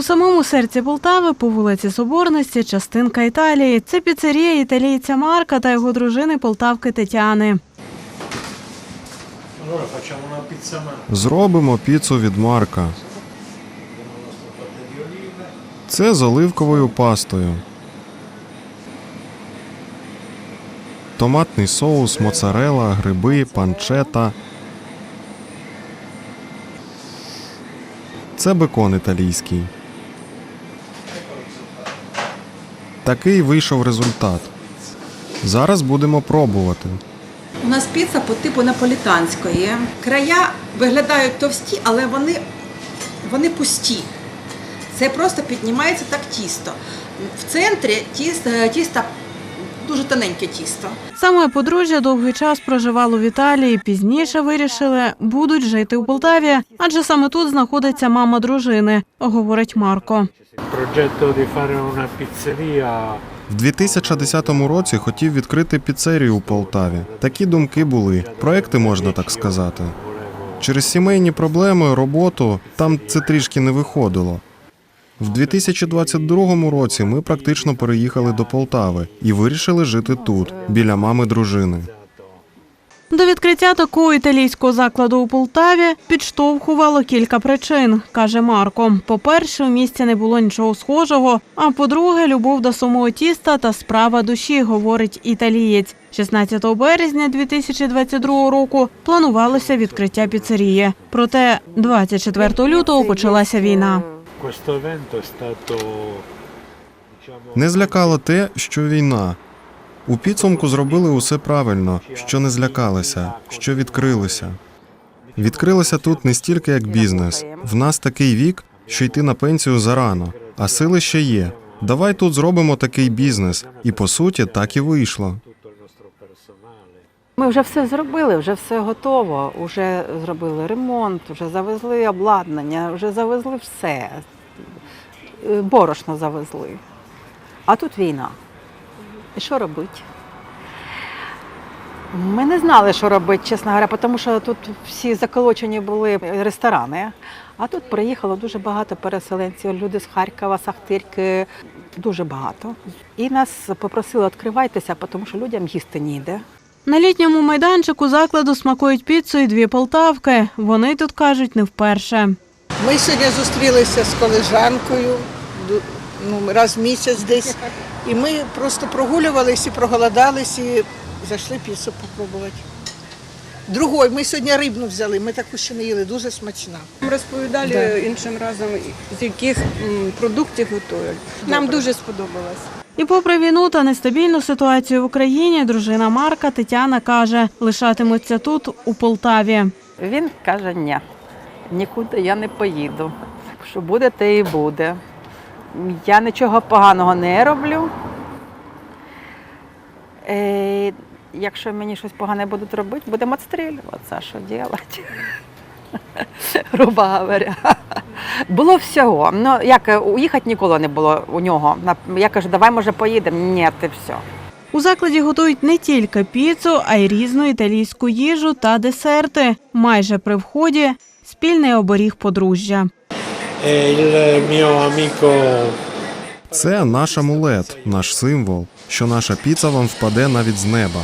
У самому серці Полтави по вулиці Соборності частинка Італії. Це піцерія італійця Марка та його дружини Полтавки Тетяни. Зробимо піцу від Марка. Це з оливковою пастою. Томатний соус, моцарела, гриби, панчета. Це бекон італійський. Такий вийшов результат. Зараз будемо пробувати. У нас піца по типу наполітанської. Края виглядають товсті, але вони, вони пусті. Це просто піднімається так тісто. В центрі тісто, тісто дуже тоненьке тісто. Саме подружжя довгий час проживало в Італії. Пізніше вирішили, будуть жити у Полтаві, адже саме тут знаходиться мама дружини, говорить Марко. Progetto di fare una pizzeria В 2010 році хотів відкрити піцерію у Полтаві. Такі думки були. Проекти можна так сказати. Через сімейні проблеми, роботу там це трішки не виходило. В 2022 році ми практично переїхали до Полтави і вирішили жити тут, біля мами дружини. До відкриття такого італійського закладу у Полтаві підштовхувало кілька причин, каже Марко. По-перше, у місті не було нічого схожого. А по-друге, любов до самого тіста та справа душі, говорить італієць. 16 березня 2022 року планувалося відкриття піцерії. Проте 24 лютого почалася війна. Не злякало те, що війна. У підсумку зробили усе правильно, що не злякалися, що відкрилися. Відкрилися тут не стільки як бізнес. В нас такий вік, що йти на пенсію зарано, а сили ще є. Давай тут зробимо такий бізнес, і по суті так і вийшло. Ми вже все зробили, вже все готово. Вже зробили ремонт, вже завезли обладнання, вже завезли все. Е, Борошно завезли. А тут війна. І що робити? Ми не знали, що робити, чесно говоря, тому що тут всі заколочені були ресторани. А тут приїхало дуже багато переселенців, люди з Харкова, Сахтирки, дуже багато. І нас попросили відкривайтеся, тому що людям їсти ніде. На літньому майданчику закладу смакують піцу і дві полтавки. Вони тут кажуть не вперше. Ми сьогодні зустрілися з колежанкою ну, раз в місяць десь. І ми просто прогулювались і проголодались і зайшли піцу попробувати. Другой, ми сьогодні рибну взяли, ми таку ще не їли, дуже смачна. Розповідали іншим разом, з яких продуктів готують. Нам дуже сподобалось. І попри війну та нестабільну ситуацію в Україні, дружина Марка Тетяна каже, лишатимуться тут, у Полтаві. Він каже, ні, нікуди я не поїду. Що буде, те і буде. Я нічого поганого не роблю. Е, якщо мені щось погане будуть робити, будемо відстрілюватися. Що робити? Грубо говоря. Було всього. Ну, як е, уїхати ніколи не було у нього. Я кажу, давай може поїдемо. Ні, ти все. У закладі готують не тільки піцу, а й різну італійську їжу та десерти. Майже при вході спільний оберіг подружжя. Це наш амулет, наш символ, що наша піца вам впаде навіть з неба.